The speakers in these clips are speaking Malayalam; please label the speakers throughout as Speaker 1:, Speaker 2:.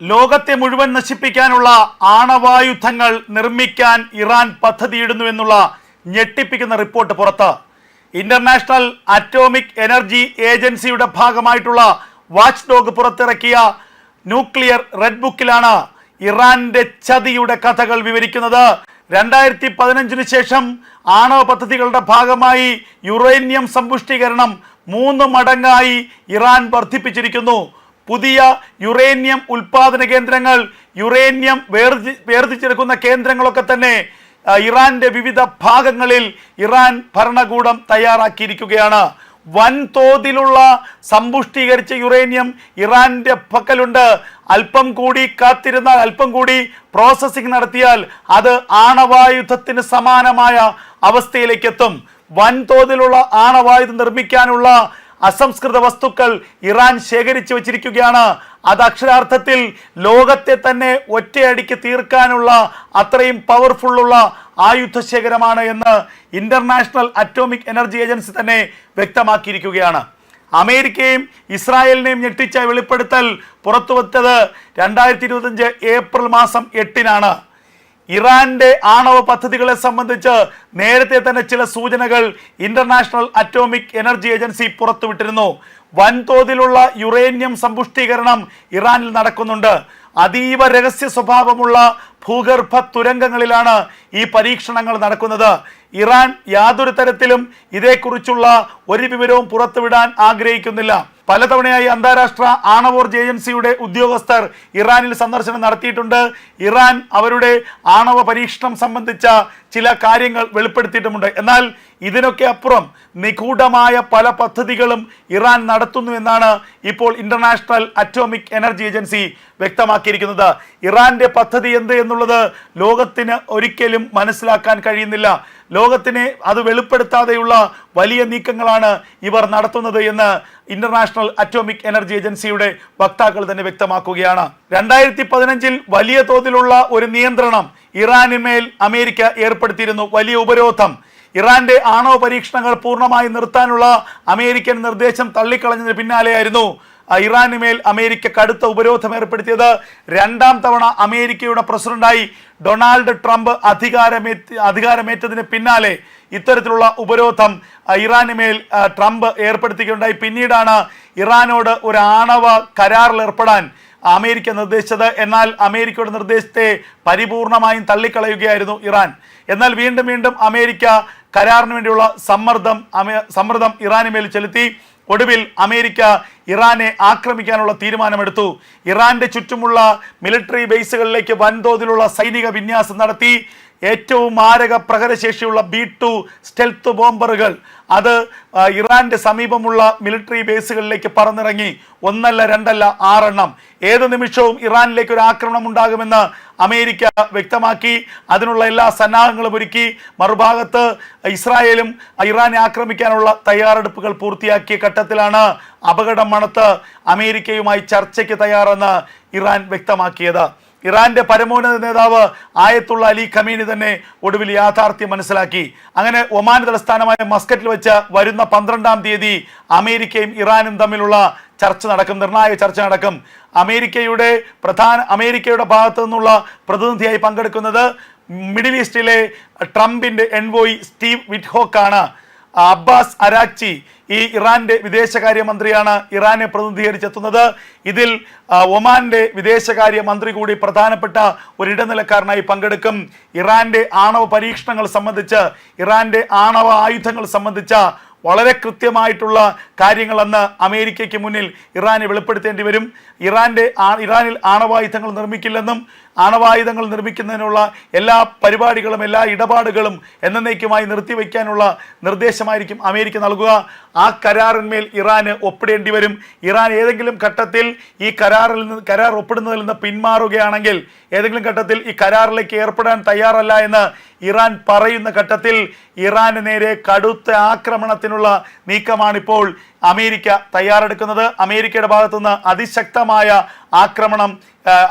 Speaker 1: ലോകത്തെ മുഴുവൻ നശിപ്പിക്കാനുള്ള ആണവായുധങ്ങൾ നിർമ്മിക്കാൻ ഇറാൻ പദ്ധതിയിടുന്നു എന്നുള്ള ഞെട്ടിപ്പിക്കുന്ന റിപ്പോർട്ട് പുറത്ത്. ഇന്റർനാഷണൽ അറ്റോമിക് എനർജി ഏജൻസിയുടെ ഭാഗമായിട്ടുള്ള വാച്ച് ഡോഗ് പുറത്തിറക്കിയ ന്യൂക്ലിയർ റെഡ് ബുക്കിലാണ് ഇറാന്റെ ചതിയുടെ കഥകൾ വിവരിക്കുന്നത്. രണ്ടായിരത്തി പതിനഞ്ചിന് ശേഷം ആണവ പദ്ധതികളുടെ ഭാഗമായി യുറേനിയം സമ്പുഷ്ടീകരണം മൂന്ന് മടങ്ങായി ഇറാൻ വർദ്ധിപ്പിച്ചിരിക്കുന്നു. പുതിയ യുറേനിയം ഉൽപാദന കേന്ദ്രങ്ങൾ യുറേനിയം വേർതി വേർതിച്ചെടുക്കുന്ന കേന്ദ്രങ്ങളൊക്കെ തന്നെ ഇറാന്റെ വിവിധ ഭാഗങ്ങളിൽ ഇറാൻ ഭരണകൂടം തയ്യാറാക്കിയിരിക്കുകയാണ്. വൻതോതിലുള്ള സമ്പുഷ്ടീകരിച്ച യുറേനിയം ഇറാന്റെ പക്കലുണ്ട്. അല്പം കൂടി കാത്തിരുന്നാൽ അല്പം കൂടി പ്രോസസ്സിംഗ് നടത്തിയാൽ അത് ആണവായുധത്തിന് സമാനമായ അവസ്ഥയിലേക്ക് എത്തും വൻതോതിലുള്ള ആണവായുധം നിർമ്മിക്കാനുള്ള അസംസ്കൃത വസ്തുക്കൾ ഇറാൻ ശേഖരിച്ചു വച്ചിരിക്കുകയാണ്. അത് അക്ഷരാർത്ഥത്തിൽ ലോകത്തെ തന്നെ ഒറ്റയടിക്ക് തീർക്കാനുള്ള അത്രയും പവർഫുള്ളുള്ള ആയുധ ശേഖരമാണ് എന്ന് ഇന്റർനാഷണൽ അറ്റോമിക് എനർജി ഏജൻസി തന്നെ വ്യക്തമാക്കിയിരിക്കുകയാണ്. അമേരിക്കയും ഇസ്രായേലിനെയും ഞെട്ടിച്ച വെളിപ്പെടുത്തൽ പുറത്തുവച്ചത് രണ്ടായിരത്തി ഇരുപത്തഞ്ച് ഏപ്രിൽ മാസം എട്ടിനാണ്. ഇറാന്റെ ആണവ പദ്ധതികളെ സംബന്ധിച്ച് നേരത്തെ തന്നെ ചില സൂചനകൾ ഇന്റർനാഷണൽ അറ്റോമിക് എനർജി ഏജൻസി പുറത്തുവിട്ടിരുന്നു. വൻതോതിലുള്ള യുറേനിയം സമ്പുഷ്ടീകരണം ഇറാനിൽ നടക്കുന്നുണ്ട്. അതീവ രഹസ്യ സ്വഭാവമുള്ള ഭൂഗർഭ തുരങ്കങ്ങളിലാണ് ഈ പരീക്ഷണങ്ങൾ നടക്കുന്നത്. ഇറാൻ യാതൊരു തരത്തിലും ഇതേക്കുറിച്ചുള്ള ഒരു വിവരവും പുറത്തുവിടാൻ ആഗ്രഹിക്കുന്നില്ല. പലതവണയായി അന്താരാഷ്ട്ര ആണവോർജ ഏജൻസിയുടെ ഉദ്യോഗസ്ഥർ ഇറാനിൽ സന്ദർശനം നടത്തിയിട്ടുണ്ട്. ഇറാൻ അവരുടെ ആണവ പരീക്ഷണം സംബന്ധിച്ച ചില കാര്യങ്ങൾ വെളിപ്പെടുത്തിയിട്ടുമുണ്ട്. എന്നാൽ ഇതിനൊക്കെ അപ്പുറം നിഗൂഢമായ പല പദ്ധതികളും ഇറാൻ നടത്തുന്നു എന്നാണ് ഇപ്പോൾ ഇന്റർനാഷണൽ അറ്റോമിക് എനർജി ഏജൻസി വ്യക്തമാക്കിയിരിക്കുന്നത്. ഇറാന്റെ പദ്ധതി എന്ത് എന്നുള്ളത് ലോകത്തിന് ഒരിക്കലും മനസ്സിലാക്കാൻ കഴിയുന്നില്ല. ലോകത്തിനെ അത് വെളിപ്പെടുത്താതെയുള്ള വലിയ നീക്കങ്ങളാണ് ഇവർ നടത്തുന്നത് എന്ന് ഇന്റർനാഷണൽ അറ്റോമിക് എനർജി ഏജൻസിയുടെ വക്താക്കൾ തന്നെ വ്യക്തമാക്കുകയാണ്. രണ്ടായിരത്തി പതിനഞ്ചിൽ വലിയ തോതിലുള്ള ഒരു നിയന്ത്രണം ഇറാനുമേൽ അമേരിക്ക ഏർപ്പെടുത്തിയിരുന്നു. വലിയ ഉപരോധം. ഇറാന്റെ ആണവ പരീക്ഷണങ്ങൾ പൂർണമായി നിർത്താനുള്ള അമേരിക്കൻ നിർദ്ദേശം തള്ളിക്കളഞ്ഞതിന് പിന്നാലെയായിരുന്നു. ആ, ഇറാനുമേൽ അമേരിക്ക കടുത്ത ഉപരോധം ഏർപ്പെടുത്തിയത് രണ്ടാം തവണ അമേരിക്കയുടെ പ്രസിഡന്റായി ഡൊണാൾഡ് ട്രംപ് അധികാരമേറ്റ് അധികാരമേറ്റതിന് പിന്നാലെ ഇത്തരത്തിലുള്ള ഉപരോധം ഇറാന് ആ, ട്രംപ് ഏർപ്പെടുത്തുകയുണ്ടായി പിന്നീടാണ് ഇറാനോട് ഒരു ആണവ കരാറിൽ ഏർപ്പെടാൻ അമേരിക്ക നിർദ്ദേശിച്ചത്. എന്നാൽ അമേരിക്കയുടെ നിർദ്ദേശത്തെ പരിപൂർണമായും തള്ളിക്കളയുകയായിരുന്നു ഇറാൻ. എന്നാൽ വീണ്ടും വീണ്ടും അമേരിക്ക കരാറിന് വേണ്ടിയുള്ള സമ്മർദ്ദം സമ്മർദ്ദം ഇറാന് മേൽ ചെലുത്തി. ഒടുവിൽ അമേരിക്ക ഇറാനെ ആക്രമിക്കാനുള്ള തീരുമാനമെടുത്തു. ഇറാന്റെ ചുറ്റുമുള്ള മിലിറ്ററി ബേസുകളിലേക്ക് വൻതോതിലുള്ള സൈനിക വിന്യാസം നടത്തി. ഏറ്റവും മാരക പ്രഹരശേഷിയുള്ള ബി ടു സ്റ്റെൽത്ത് ബോംബറുകൾ. അത് ഇറാന്റെ സമീപമുള്ള മിലിറ്ററി ബേസുകളിലേക്ക് പറന്നിറങ്ങി. ഒന്നല്ല രണ്ടല്ല ആറെണ്ണം. ഏത് നിമിഷവും ഇറാനിലേക്ക് ഒരു ആക്രമണം ഉണ്ടാകുമെന്ന് അമേരിക്ക വ്യക്തമാക്കി. അതിനുള്ള എല്ലാ സന്നാഹങ്ങളും ഒരുക്കി. മറുഭാഗത്ത് ഇസ്രായേലും ഇറാനെ ആക്രമിക്കാനുള്ള തയ്യാറെടുപ്പുകൾ പൂർത്തിയാക്കിയ ഘട്ടത്തിലാണ് അപകടം മണത്ത് അമേരിക്കയുമായി ചർച്ചയ്ക്ക് തയ്യാറെന്ന് ഇറാൻ വ്യക്തമാക്കിയത്. ഇറാന്റെ പരമോന്നത നേതാവ് ആയത്തുള്ള അലി ഖമീനി തന്നെ ഒടുവിൽ യാഥാർത്ഥ്യം മനസ്സിലാക്കി. അങ്ങനെ ഒമാൻ തലസ്ഥാനമായ മസ്കറ്റിൽ വെച്ച് വരുന്ന പന്ത്രണ്ടാം തീയതി അമേരിക്കയും ഇറാനും തമ്മിലുള്ള ചർച്ച നടക്കും നിർണായക ചർച്ച നടക്കും. അമേരിക്കയുടെ പ്രധാന അമേരിക്കയുടെ ഭാഗത്തു നിന്നുള്ള പ്രതിനിധിയായി പങ്കെടുക്കുന്നത് മിഡിൽ ഈസ്റ്റിലെ ട്രംപിന്റെ എൻവോയി സ്റ്റീവ് വിറ്റ്ഹോക്കാണ്. അബ്ബാസ് അരാച്ചി ഈ ഇറാന്റെ വിദേശകാര്യമന്ത്രിയാണ് ഇറാനെ പ്രതിനിധീകരിച്ചെത്തുന്നത്. ഇതിൽ ഒമാന്റെ വിദേശകാര്യ മന്ത്രി കൂടി പ്രധാനപ്പെട്ട ഒരു ഇടനിലക്കാരനായി പങ്കെടുക്കും. ഇറാന്റെ ആണവ പരീക്ഷണങ്ങൾ സംബന്ധിച്ച് ഇറാന്റെ ആണവ ആയുധങ്ങൾ സംബന്ധിച്ച വളരെ കൃത്യമായിട്ടുള്ള കാര്യങ്ങളെന്ന് അമേരിക്കയ്ക്ക് മുന്നിൽ ഇറാനെ വെളിപ്പെടുത്തേണ്ടി വരും. ഇറാന്റെ ഇറാനിൽ ആണവായുധങ്ങൾ നിർമ്മിക്കില്ലെന്നും ആണവായുധങ്ങൾ നിർമ്മിക്കുന്നതിനുള്ള എല്ലാ പരിപാടികളും എല്ലാ ഇടപാടുകളും എന്നേക്കുമായി നിർത്തിവെക്കാനുള്ള നിർദ്ദേശമായിരിക്കും അമേരിക്ക നൽകുക. ആ കരാറിന്മേൽ ഇറാന് ഒപ്പിടേണ്ടി വരും. ഇറാൻ ഏതെങ്കിലും ഘട്ടത്തിൽ ഈ കരാറിൽ നിന്ന് കരാർ ഒപ്പിടുന്നതിൽ നിന്ന് പിന്മാറുകയാണെങ്കിൽ ഏതെങ്കിലും ഘട്ടത്തിൽ ഈ കരാറിലേക്ക് ഏർപ്പെടാൻ തയ്യാറല്ല എന്ന് ഇറാൻ പറയുന്ന ഘട്ടത്തിൽ ഇറാന് നേരെ കടുത്ത ആക്രമണത്തിനുള്ള നീക്കമാണിപ്പോൾ അമേരിക്ക തയ്യാറെടുക്കുന്നത്. അമേരിക്കയുടെ ഭാഗത്തുനിന്ന് അതിശക്തമായ ആക്രമണം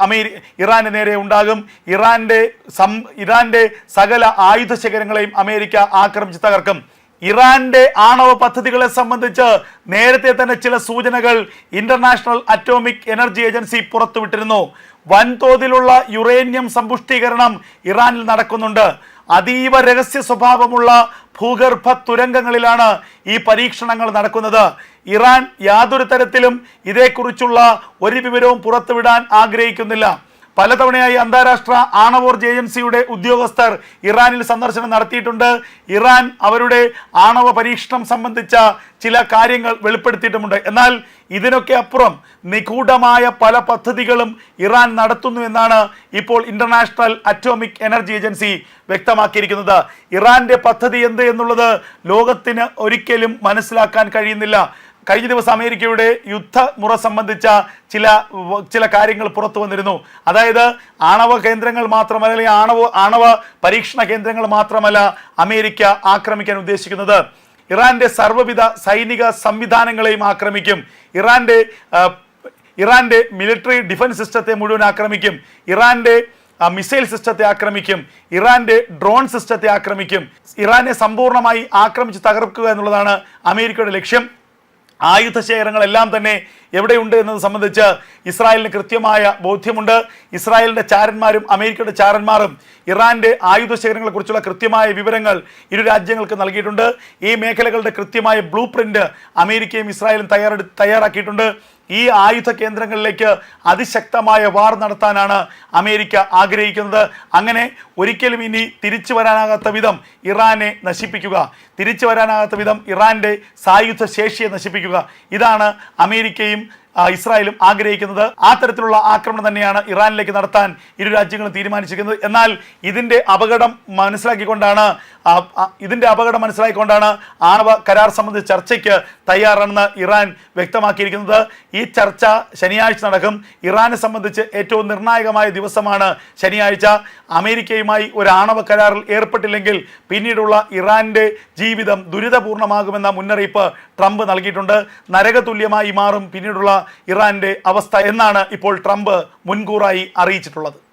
Speaker 1: അമേരി ഇറാന് നേരെ ഉണ്ടാകും. ഇറാന്റെ സം ഇറാന്റെ സകല ആയുധ ശേഖരങ്ങളെയും അമേരിക്ക ആക്രമിച്ച് തകർക്കും. ഇറാന്റെ ആണവ പദ്ധതികളെ സംബന്ധിച്ച് നേരത്തെ തന്നെ ചില സൂചനകൾ ഇന്റർനാഷണൽ അറ്റോമിക് എനർജി ഏജൻസി പുറത്തുവിട്ടിരുന്നു. വൻതോതിലുള്ള യുറേനിയം സമ്പുഷ്ടീകരണം ഇറാനിൽ നടക്കുന്നുണ്ട്. അതീവ രഹസ്യ സ്വഭാവമുള്ള ഭൂഗർഭ തുരങ്കങ്ങളിലാണ് ഈ പരീക്ഷണങ്ങൾ നടക്കുന്നത്. ഇറാൻ യാതൊരു തരത്തിലും ഇതേക്കുറിച്ചുള്ള ഒരു വിവരവും പുറത്തുവിടാൻ ആഗ്രഹിക്കുന്നില്ല. പലതവണയായി അന്താരാഷ്ട്ര ആണവോർജ ഏജൻസിയുടെ ഉദ്യോഗസ്ഥർ ഇറാനിൽ സന്ദർശനം നടത്തിയിട്ടുണ്ട്. ഇറാൻ അവരുടെ ആണവ പരീക്ഷണം സംബന്ധിച്ച ചില കാര്യങ്ങൾ വെളിപ്പെടുത്തിയിട്ടുമുണ്ട്. എന്നാൽ ഇതിനൊക്കെ അപ്പുറം നിഗൂഢമായ പല പദ്ധതികളും ഇറാൻ നടത്തുന്നു എന്നാണ് ഇപ്പോൾ ഇന്റർനാഷണൽ അറ്റോമിക് എനർജി ഏജൻസി വ്യക്തമാക്കിയിരിക്കുന്നത്. ഇറാന്റെ പദ്ധതി എന്ത് എന്നുള്ളത് ലോകത്തിന് ഒരിക്കലും മനസ്സിലാക്കാൻ കഴിയുന്നില്ല. കഴിഞ്ഞ ദിവസം അമേരിക്കയുടെ യുദ്ധമുറ സംബന്ധിച്ച ചില ചില കാര്യങ്ങൾ പുറത്തു വന്നിരുന്നു. അതായത് ആണവ കേന്ദ്രങ്ങൾ മാത്രമല്ല അല്ലെങ്കിൽ ആണവ ആണവ പരീക്ഷണ കേന്ദ്രങ്ങൾ മാത്രമല്ല അമേരിക്ക ആക്രമിക്കാൻ ഉദ്ദേശിക്കുന്നത്. ഇറാന്റെ സർവവിധ സൈനിക സംവിധാനങ്ങളെയും ആക്രമിക്കും. ഇറാന്റെ ഇറാന്റെ മിലിറ്ററി ഡിഫൻസ് സിസ്റ്റത്തെ മുഴുവൻ ആക്രമിക്കും. ഇറാന്റെ മിസൈൽ സിസ്റ്റത്തെ ആക്രമിക്കും. ഇറാന്റെ ഡ്രോൺ സിസ്റ്റത്തെ ആക്രമിക്കും. ഇറാനെ സമ്പൂർണമായി ആക്രമിച്ച് തകർക്കുക എന്നുള്ളതാണ് അമേരിക്കയുടെ ലക്ഷ്യം. ആയുധ ശേഖരങ്ങളെല്ലാം തന്നെ എവിടെയുണ്ട് എന്നത് സംബന്ധിച്ച് ഇസ്രായേലിന് കൃത്യമായ ബോധ്യമുണ്ട്. ഇസ്രായേലിന്റെ ചാരന്മാരും അമേരിക്കയുടെ ചാരന്മാരും ഇറാന്റെ ആയുധ ശേഖരങ്ങളെക്കുറിച്ചുള്ള കൃത്യമായ വിവരങ്ങൾ ഇരു രാജ്യങ്ങൾക്ക് നൽകിയിട്ടുണ്ട്. ഈ മേഖലകളുടെ കൃത്യമായ ബ്ലൂ പ്രിന്റ് അമേരിക്കയും ഇസ്രായേലും തയ്യാറെടു തയ്യാറാക്കിയിട്ടുണ്ട്. ഈ ആയുധ കേന്ദ്രങ്ങളിലേക്ക് അതിശക്തമായ വാർ നടത്താനാണ് അമേരിക്ക ആഗ്രഹിക്കുന്നത്. അങ്ങനെ ഒരിക്കലും ഇനി തിരിച്ചു വരാനാകാത്ത വിധം ഇറാനെ നശിപ്പിക്കുക തിരിച്ചു വരാനാകാത്ത വിധം ഇറാന്റെ സായുധ ശേഷിയെ നശിപ്പിക്കുക. ഇതാണ് അമേരിക്കയും ഇസ്രായേലും ആഗ്രഹിക്കുന്നത്. ആ തരത്തിലുള്ള ആക്രമണം തന്നെയാണ് ഇറാനിലേക്ക് നടത്താൻ ഇരു രാജ്യങ്ങളും തീരുമാനിച്ചിരിക്കുന്നത്. എന്നാൽ ഇതിന്റെ അപകടം മനസ്സിലാക്കിക്കൊണ്ടാണ് ഇതിന്റെ അപകടം മനസ്സിലായിക്കൊണ്ടാണ് ആണവ കരാർ സംബന്ധിച്ച ചർച്ചയ്ക്ക് തയ്യാറാണെന്ന് ഇറാൻ വ്യക്തമാക്കിയിരിക്കുന്നത്. ഈ ചർച്ച ശനിയാഴ്ച നടക്കും. ഇറാനെ സംബന്ധിച്ച് ഏറ്റവും നിർണായകമായ ദിവസമാണ് ശനിയാഴ്ച. അമേരിക്കയുമായി ഒരു ആണവ കരാറിൽ ഏർപ്പെട്ടില്ലെങ്കിൽ പിന്നീടുള്ള ഇറാന്റെ ജീവിതം ദുരിതപൂർണമാകുമെന്ന മുന്നറിയിപ്പ് ട്രംപ് നൽകിയിട്ടുണ്ട്. നരകതുല്യമായി മാറും പിന്നീടുള്ള ഇറാന്റെ അവസ്ഥ എന്നാണ് ഇപ്പോൾ ട്രംപ് മുൻകൂറായി അറിയിച്ചിട്ടുള്ളത്.